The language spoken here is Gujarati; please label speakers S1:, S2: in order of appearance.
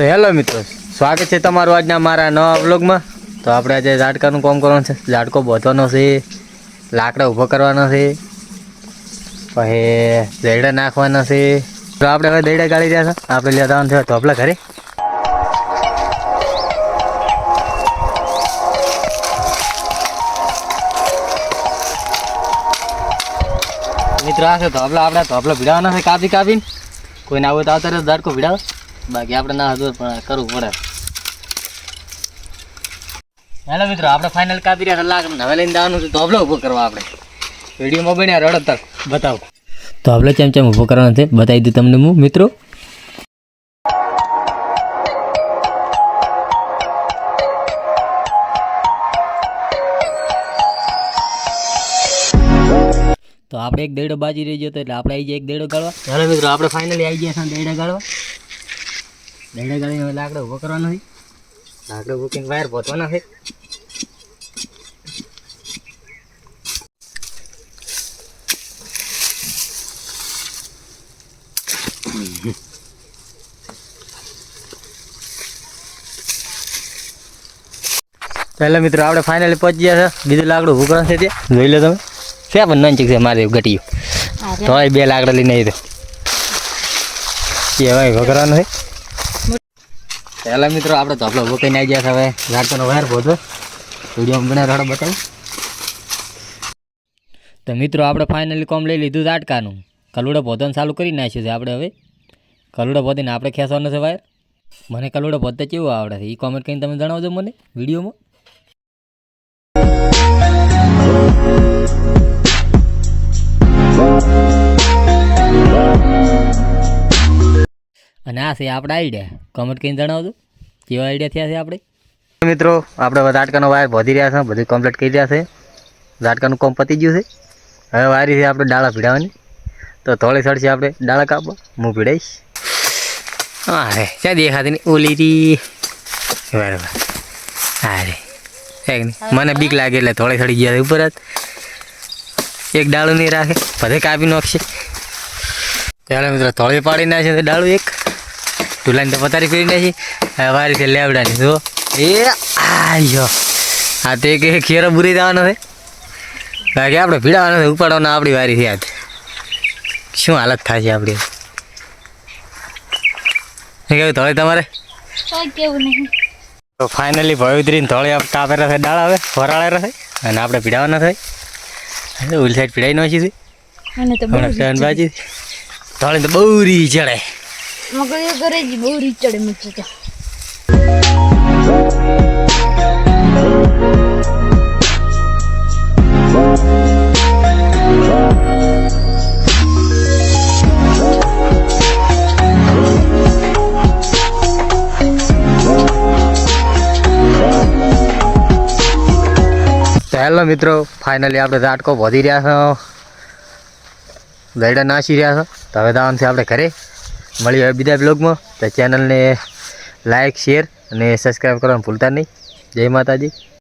S1: તો હેલો મિત્રો, સ્વાગત છે તમારું આજના મારા નવા વ્લોગમાં. તો આપણે આજે ઝાડકાનું કામ કરવાનું છે. ઝાડકો બાંધવાનો છે, લાકડા ઊભો કરવાનો છે, પછી દેડા નાખવાના છે. તો આપણે હવે દેડા ગાળી રહ્યા છે. આપણે લેતા છે ધોપલા ઘરે. મિત્રો, આ છે ધોપલા. આપણે ધોપલા ભીડાવાના છે કાપી કાપીને. કોઈને આવું તો આવતા ઝાડકો ભીડાવે. બાકી આપણે ના હતું પણ કરવું પડે. હેલો મિત્રો, આપણે ફાઇનલ કાપી રહ્યા લાકડા હવે લઈને જવાનું છે ધોબલો ઊભો કરવા આપણે. વિડીયોમાં બન્યા રડત તક. બતાવો. તો આપણે ચેમ ચેમ ઊભો કરવાનો છે, બતાવી દઉં તમને હું, મિત્રો. તો આપણે એક દેડો બાજી રહી ગયો એટલે આપણે આવી જાય એક દેડો ગાળવા. ચાલો મિત્રો, આપણે ફાઇનલી આવી ગયા છે, દેડો ગાળવા. દેડા ગાળીને હવે લાકડો ઊભો કરવાનો છે. લાકડો બુકિંગ વાયર પહોંચવાનો છે. પહેલા મિત્રો આપણે ફાઇનલી પહોંચી ગયા છે. બીજું લાકડું ઊભું કરવાનું છે ત્યાં. જોઈ લો તમે. છે પણ નંચીક છે મારે ઘટ્યું તો બે લાકડા લઈને આવી તો એ હવે કરવાનું છે. પહેલા મિત્રો આપણે ધોપલો ભૂકીને આવી ગયા છે હવે. લાકડાનો વાયર પહોંચો વીડિયો બને રડો બતાવું. તો મિત્રો આપણે ફાઇનલી કોમ લઈ લીધું ઝાટકાનું કલુડો પોતાનું ચાલુ કરી નાખ્યું છે આપણે હવે. કલુડો પોતીને આપણે ખેંચવાનો છે વાયર. મને કલુડો પોતે કેવું આવડે છે? એ કોમેન્ટ કરીને તમે જણાવજો મને, વિડીયોમાં. અને આ છે આપણા આઈડિયા કમેન્ટ કરીને જણાવજો. કેવા આઈડિયા થયા છે આપણે? મિત્રો આપણે ઝાટકાનો વાયર વધી રહ્યા છે બધું કમ્પ્લીટ કરી રહ્યા છે. ઝાટકાનું કોમ પતી ગયું છે. હવે વારી છે આપણે ડાળા ભીડાવાની. તો થોડી સડશે આપણે ડાળા કાપવા. હું ભીડાઈશ. હા રે ક્યાં દેખાતી નહીં. ઓલી રી. બરાબર. હા રે. નહીં? મને બીક લાગે એટલે થોડી થોડી ગયા છે ઉપર જ. એક ડાળું નહીં રાખે. બધે કાપી નાખશે. ત્યારે મિત્રો થોડી પાડી નાખશે તો ડાળું એક. તુલાની તો પથારી ફેરી નાખી. વારી છે લેવડાની જો એ આયો. આ તે કે ખેરો બુરી જવાનો છે. બાકી આપણે ભીડાવાનો છે ઉપાડવાનો આપણી વારી છે આજ. શું હાલત થશે આપણી? કેવું ધોળે તમારે?
S2: કેવું નહીં.
S1: તો ફાઇનલી ભવિત્રીને ધોળે કાપે રહે દાળ ડાળ હવે ફરાળેલા છે. અને આપણે પીડાવાના થાય ઉલ ઓલી સાઈડ પીડાઈ નાખી છે.
S2: ધોળે તો બહુ
S1: રી ચડે.
S2: મગજ કરે જ બહુ રીત ચડે મૂકે તો
S1: હેલો મિત્રો ફાઇનલી આપણે ઝાટકો વધી રહ્યા છો. દૈડા નાસી રહ્યા છો. તો હવે દાવાનું આપણે ઘરે મળીએ હવે બીજા બ્લોગમાં તો ચેનલને લાઇક શેર અને સબસ્ક્રાઈબ કરવાનું ભૂલતા નહીં. જય માતાજી.